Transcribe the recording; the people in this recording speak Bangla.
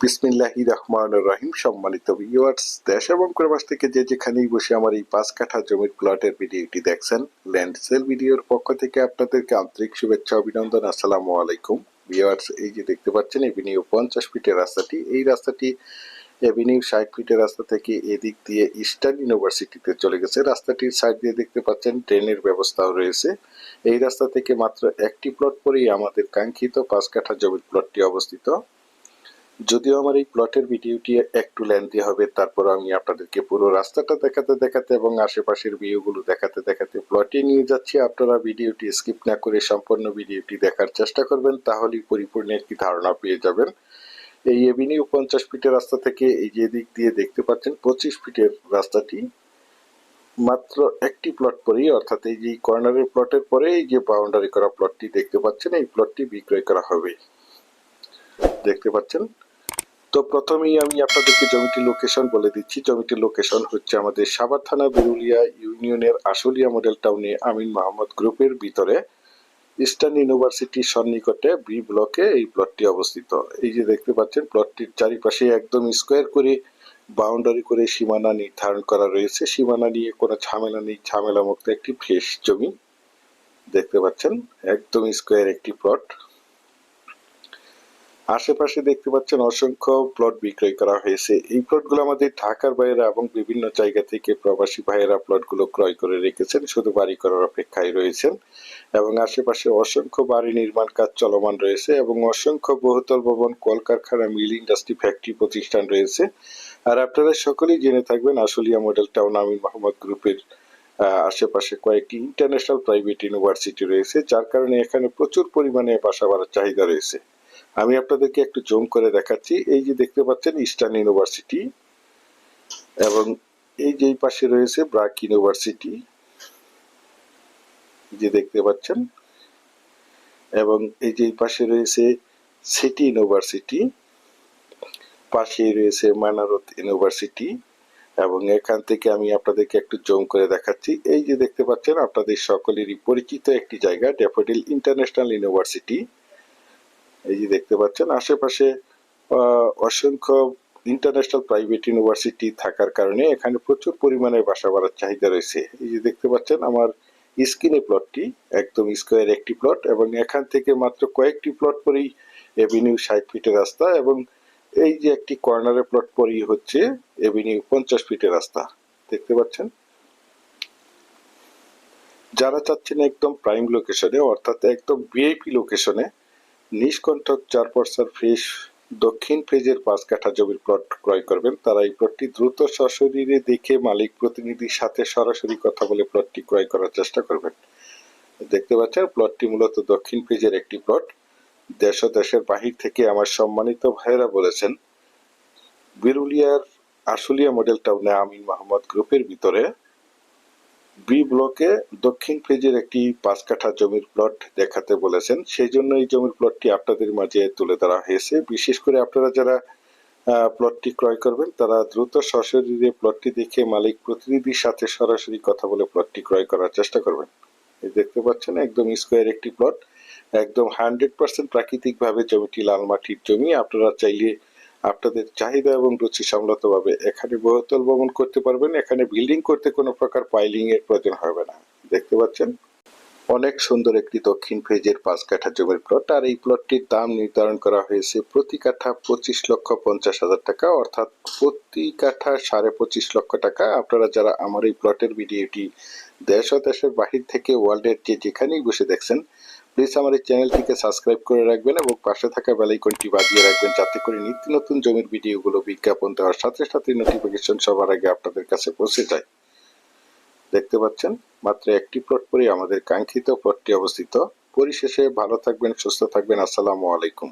বিসমিল্লাহি রহমান রহিম, সম্মানিত ভিউয়ার্স দেশ এবং প্রবাস থেকে যে যেখানেই বসে আমার এই পাঁচ কাঠা জমির প্লটের ভিডিওটি দেখছেন ল্যান্ড সেল ভিডিওর পক্ষ থেকে আপনাদেরকে আন্তরিক শুভেচ্ছা, অভিনন্দন, আসসালামু আলাইকুম। ভিউয়ার্স এই যে দেখতে পাচ্ছেন এভিনিউ পঞ্চাশ ফিটের রাস্তাটি। এই রাস্তাটি এভিনিউ ষাট ফিটের রাস্তা থেকে এদিক দিয়ে ইস্টার্ন ইউনিভার্সিটিতে চলে গেছে। রাস্তাটির সাইড দিয়ে দেখতে পাচ্ছেন ট্রেনের ব্যবস্থাও রয়েছে। এই রাস্তা থেকে মাত্র একটি প্লট পরেই আমাদের কাঙ্ক্ষিত পাঁচ কাঠা জমির প্লটটি অবস্থিত। যদিও আমার এই প্লটের ভিডিওটি একটু লেন্থি হবে, তারপর আমি আপনাদেরকে পুরো রাস্তাটা দেখাতে দেখাতে এবং আশেপাশের ভিউগুলো দেখাতে দেখাতে প্লটে নিয়ে যাচ্ছি। আপনারা ভিডিওটি স্কিপ না করে সম্পূর্ণ ভিডিওটি দেখার চেষ্টা করবেন, তাহলেই পরিপূর্ণ একটি ধারণা পেয়ে যাবেন। এই এভিনিউ পঞ্চাশ ফিটের রাস্তা থেকে এই যে দিক দিয়ে দেখতে পাচ্ছেন পঁচিশ ফিটের রাস্তাটি। মাত্র একটি প্লট পরেই, অর্থাৎ এই যে কর্নারের প্লটের পরে এই যে বাউন্ডারি করা প্লটটি দেখতে পাচ্ছেন, এই প্লটটি বিক্রয় করা হবে। দেখতে পাচ্ছেন? তো প্রথমেই আমি আপনাদেরকে জমিটির লোকেশন বলে দিচ্ছি। জমিটির লোকেশন হচ্ছে আমাদের সাভার থানা বেরুলিয়া ইউনিয়নের আশুলিয়া মডেল টাউনে আমিন মোহাম্মদ গ্রুপের ভিতরে ইস্টার্ন ইউনিভার্সিটির সন্নিকটে বি ব্লকে এই প্লটটি অবস্থিত। এই যে দেখতে পাচ্ছেন প্লটটির চারিপাশে একদম স্কোয়ার করে বাউন্ডারি করে সীমানা নির্ধারণ করা রয়েছে। সীমানা নিয়ে কোনো ঝামেলা নেই ঝামেলা মুক্ত একটি ফ্রেশ জমি। দেখতে পাচ্ছেন, একদম স্কোয়ার একটি প্লট আশেপাশে দেখতে পাচ্ছেন অসংখ্য প্লট বিক্রয় করা হয়েছে। এই প্লটগুলো আমাদের ঢাকার বাইরে এবং বিভিন্ন জায়গা থেকে প্রবাসী ভাইয়েরা প্লটগুলো ক্রয় করে রেখেছেন, শুধু বাড়ি করার অপেক্ষায় রয়েছেন। এবং আশেপাশে অসংখ্য বাড়ি নির্মাণ কাজ চলমান রয়েছে এবং অসংখ্য বহুতল ভবন, কলকারখানা মিল ইন্ডাস্ট্রি ফ্যাক্টরি প্রতিষ্ঠান রয়েছে। আর আপনারা সকলেই জেনে থাকবেন, আশুলিয়া মডেল টাউন আমিন মোহাম্মদ গ্রুপের আশেপাশে কয়েকটি ইন্টারন্যাশনাল প্রাইভেট ইউনিভার্সিটি রয়েছে, যার কারণে এখানে প্রচুর পরিমাণে বাসা বাড়ার চাহিদা রয়েছে। আমি আপনাদেরকে একটু জুম করে দেখাচ্ছি। এই যে দেখতে পাচ্ছেন ইস্টার্ন ইউনিভার্সিটি এবং এই যে পাশে রয়েছে ব্রাক ইউনিভার্সিটি। যে দেখতে পাচ্ছেন এবং এই যে পাশে রয়েছে সিটি ইউনিভার্সিটি, পাশেই রয়েছে মানারত ইউনিভার্সিটি এবং এখান থেকে আমি আপনাদেরকে একটু জুম করে দেখাচ্ছি। এই যে দেখতে পাচ্ছেন, আপনাদের সকলেরই পরিচিত একটি জায়গা, ড্যাফোডিল ইন্টারন্যাশনাল ইউনিভার্সিটি। এই যে দেখতে পাচ্ছেন, আশেপাশে অসংখ্য ইন্টারন্যাশনাল প্রাইভেট ইউনিভার্সিটি থাকার কারণে এখানে প্রচুর পরিমাণে বাসা বাড়ার চাহিদা রয়েছে। এই যে দেখতে পাচ্ছেন, আমার স্ক্রিনে প্লটটি একদম স্কোয়ার একটি প্লট এবং এখান থেকে মাত্র কয়েকটি প্লট পরেই এভিনিউ ষাট ফিটের রাস্তা এবং এই যে একটি কর্নারের প্লট পরেই হচ্ছে এভিনিউ পঞ্চাশ ফিটের রাস্তা। দেখতে পাচ্ছেন? যারা চাচ্ছেন একদম প্রাইম লোকেশনে অর্থাৎ একদম ভিআইপি লোকেশনে নিষ্কণ্ঠক চার পর্সার ফ্রেশ দক্ষিণ ফেজের পাঁচ কাঠা জমির প্লট ক্রয় করবেন। তারা এই প্লটটি দ্রুত সশরীরে দেখে মালিক প্রতিনিধির সাথে সরাসরি কথা বলে প্লটটি ক্রয় করার চেষ্টা করবেন। দেখতে পাচ্ছেন, প্লটটি মূলত দক্ষিণ ফেজের একটি প্লট। দেশ ও দেশের বাহির থেকে আমার সম্মানিত ভাইয়েরা বলেছেন, বিরুলিয়ার আশুলিয়া মডেল টাউনে আমিন মাহমুদ গ্রুপের ভিতরে বি ব্লকে দক্ষিণ ফেজের একটি পাঁচ কাঠা জমির প্লট দেখাতে বলেছেন। সেই জন্য এই জমির প্লটটি আপনাদের মাঝে তুলে ধরা হয়েছে। বিশেষ করে আপনারা যারা প্লটটি ক্রয় করবেন, তারা দ্রুত সশরীরে প্লটটি দেখে মালিক প্রতিনিধির সাথে সরাসরি কথা বলে প্লটটি ক্রয় করার চেষ্টা করবেন। দেখতে পাচ্ছেন, একদম স্কোয়ার একটি প্লট একদম হান্ড্রেড পার্সেন্ট প্রাকৃতিকভাবে জমিটি লাল মাটির জমি। আপনারা চাইলে আপনাদের চাহিদা এবং রুচি সম্মতভাবে এখানে বহুতল ভবন করতে পারবেন, এখানে বিল্ডিং করতে কোনো প্রকার পাইলিং এর প্রয়োজন হবে না। দেখতে পাচ্ছেন? অনেক সুন্দর একটি দক্ষিণ ফেজের পাঁচ কাঠা জমির প্লট আর এই প্লটটির দাম নির্ধারণ করা হয়েছে প্রতি কাঠা পঁচিশ লক্ষ পঞ্চাশ হাজার টাকা, অর্থাৎ প্রতি কাঠা সাড়ে পঁচিশ লক্ষ টাকা। আপনারা যারা আমার এই প্লটের ভিডিওটি দেশ ও দেশের বাহির থেকে ওয়ার্ল্ডের যে যেখানেই বসে দেখছেন প্লিজ আমার এই চ্যানেলটিকে সাবস্ক্রাইব করে রাখবেন এবং পাশে থাকা বেলাইকনটি বাজিয়ে রাখবেন যাতে করে নিত্য নতুন জমির ভিডিওগুলো বিজ্ঞাপন দেওয়ার সাথে সাথে নোটিফিকেশন সবার আগে আপনাদের কাছে পৌঁছে যায়। দেখতে পাচ্ছেন, মাত্র একটি প্লট পরে আমাদের কাঙ্ক্ষিত প্লটটি অবস্থিত। পরিশেষে ভালো থাকবেন, সুস্থ থাকবেন। আসসালামু আলাইকুম।